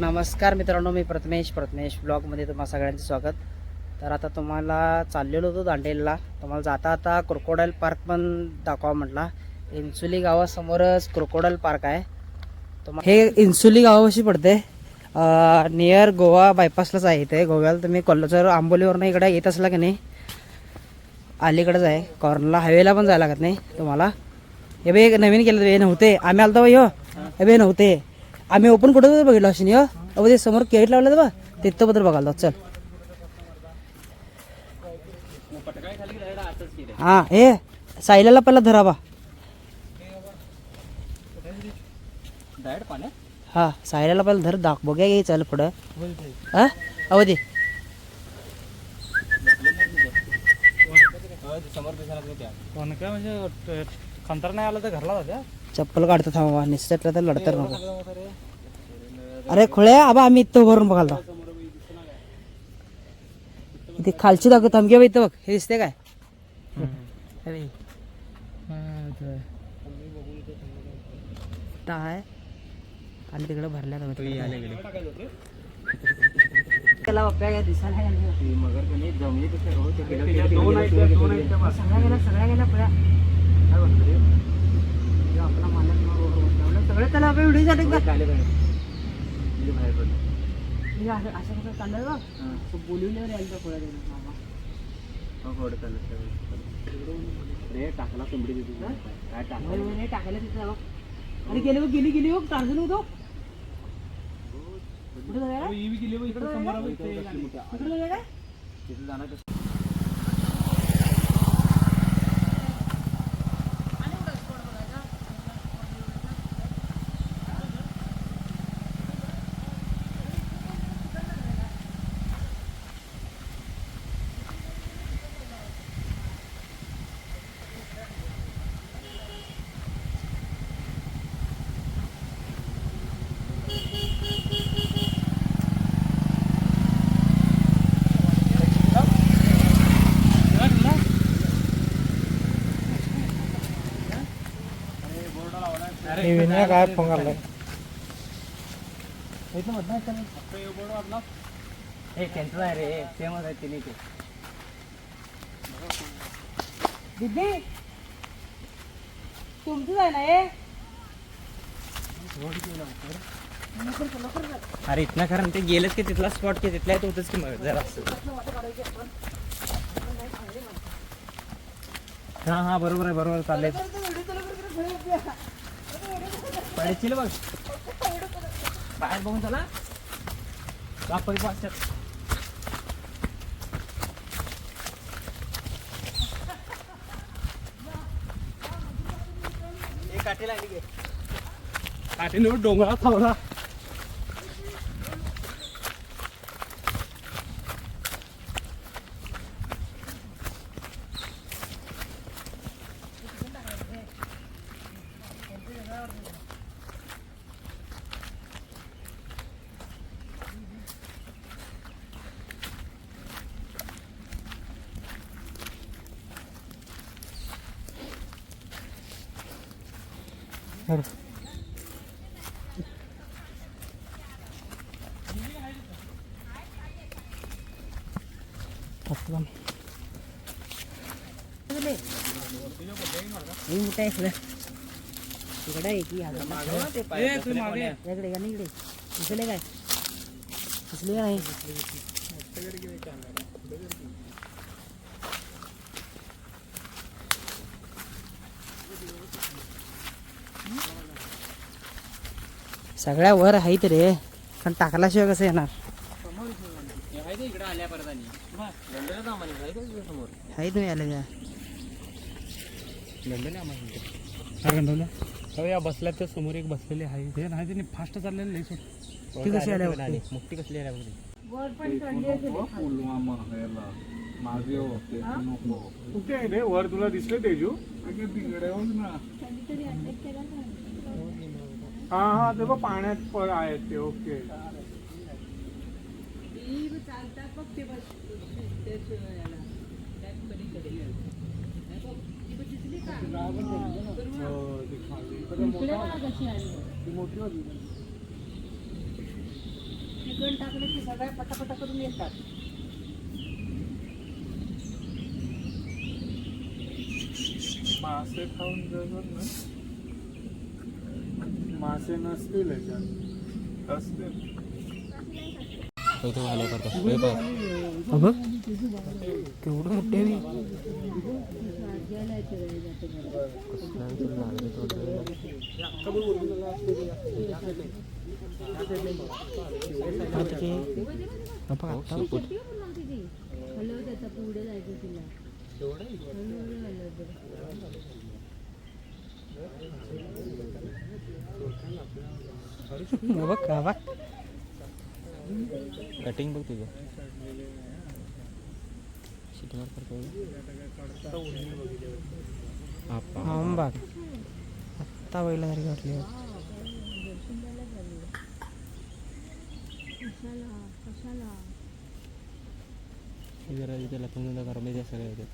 नमस्कार मित्रांनो मी प्रथमेश प्रथमेश ब्लॉगमध्ये तुम्हा सगळ्यांचं स्वागत. तर आता तुम्हाला चाललेलो होतो दांडेलला. तुम्हाला जाता आता क्रोकोडाईल पार्क पण दाखवा म्हटला. इन्सुली गावासमोरच क्रोकोडाईल पार्क आहे. तुम हे इन्सुली गावापाशी पडते नियर गोवा बायपासलाच आहे इथे. गोव्याला तुम्ही कोल्हापूर आंबोलीवरनं इकडे येत असला की नाही अलीकडेच आहे. कॉर्नरला हायवेला पण जायला लागत नाही तुम्हाला. हे बे नवीन केलं हे नव्हते. आम्ही आलतो हो. हे. बे नव्हते. आम्ही ओपन कुठं बघितलं अशी अहो ते समोर केट लावलं बा तिथं बद्दल बघायला चल. हा हे सायल्याला पहिला धरा बा. हा सायल्याला पहिला धर दाख बघूया घे चल पुढं. हा? अहो दे. कोण काय म्हणजे खंतर नाही आलं तर घरला जात्या चप्पल काढतो थांबा निश्चितला तर लढतर नको. अरे खुळ्या आबा आम्ही इथं भरून बघायला इथे खालची दाखवत थांबगे इथं बघ. हे दिसते काय? अरे. आहे. आणि तिकडे भरल्या त्याला बाप्या काय दिसायला. सगळ्या गेल्या सगळ्या गेल्या आपण व्हिडिओ झाले का? हे असं कसं चाललंय बघ. तो बोलवल्यावर यायला त्या पुढे गेला मामा. होय, होय, रे, टाकायला तिथं. अरे गेले बघ गेली गेली बघ. टार्झन होतो कुठे जाऊया रे? इकडे जाऊया काय फोन करलाय हे त्यांचं आहे रे फेमस आहे तिने ते. दीदी तुमचंच आहे ना हे? अरे इथनं कारण ते गेलेच की तिथला स्पॉट की तिथल्या होतच की मग जरा. हा हा बरोबर आहे बरोबर चाललंय. पडशील बघ. बाहेर बघून चला. बाप पाचशे काठी लागली घे. काठीने डोंगरात थांबला. हे मोठं आहे सगळं इकडे आहे की इकडे इकडे का नाही इकडे दिसले काय दिसले का नाही सगळ्या वर आहेत रे पण टाकल्याशिवाय कसं येणार? आहेत तुम्ही आले या बसल्या त्या समोर एक बसलेले आहे ते? नाही त्यांनी फास्ट चाललेलं नाही सोड ती कशी आल्या मुक्ती कसली आल्या बघ कुठे आहे? रे वर तुला दिसले तेजू. हा हा ते बघ पाण्यात पण आहेत ते ओके. हो, मोठी होती. चिकन टाकलं की सगळ्या पटापटा करून येतात. मासे खाऊन जगत ना मासे नसतील याच्यात. असतील. बघ. केवढं मोठे बघ का बघ कटिंग बघ तुझं. शिटी मार करतो आंबा आत्ता बैला तरी वाटली जरा त्याला तुम्ही गरम आहे सगळं येतात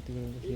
तिकडे कशी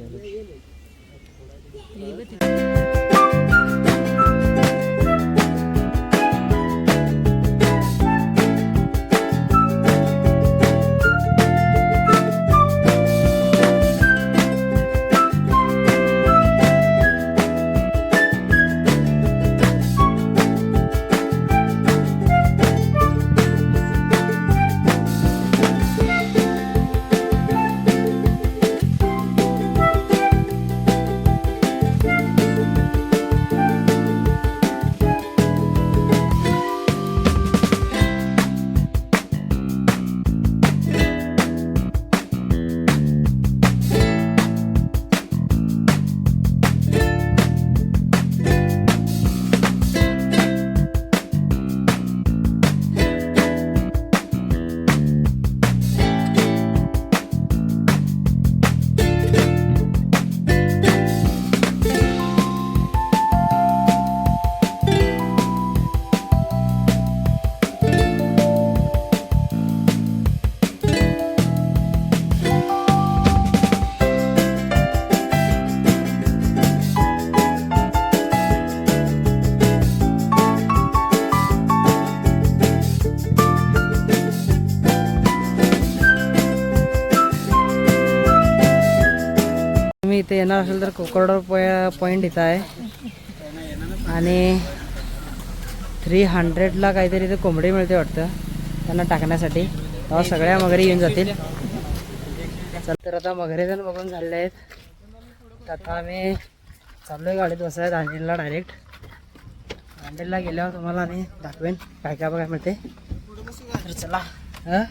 इथे येणार असेल तर कोकरडर पॉईंट इथं आहे. आणि थ्री हंड्रेडला काहीतरी इथे कोंबडी मिळते वाटतं. त्यांना टाकण्यासाठी. तेव्हा सगळ्या मगरी येऊन जातील. चल तर आता मगरी जण बघून झालेले आहेत. तर आता आम्ही चाललो आहे गाडीत बसायला दांडेलला डायरेक्ट दांडेलला गेल्यावर तुम्हाला आणि दाखवेन. काय काय बघायला मिळते. तर चला. हां?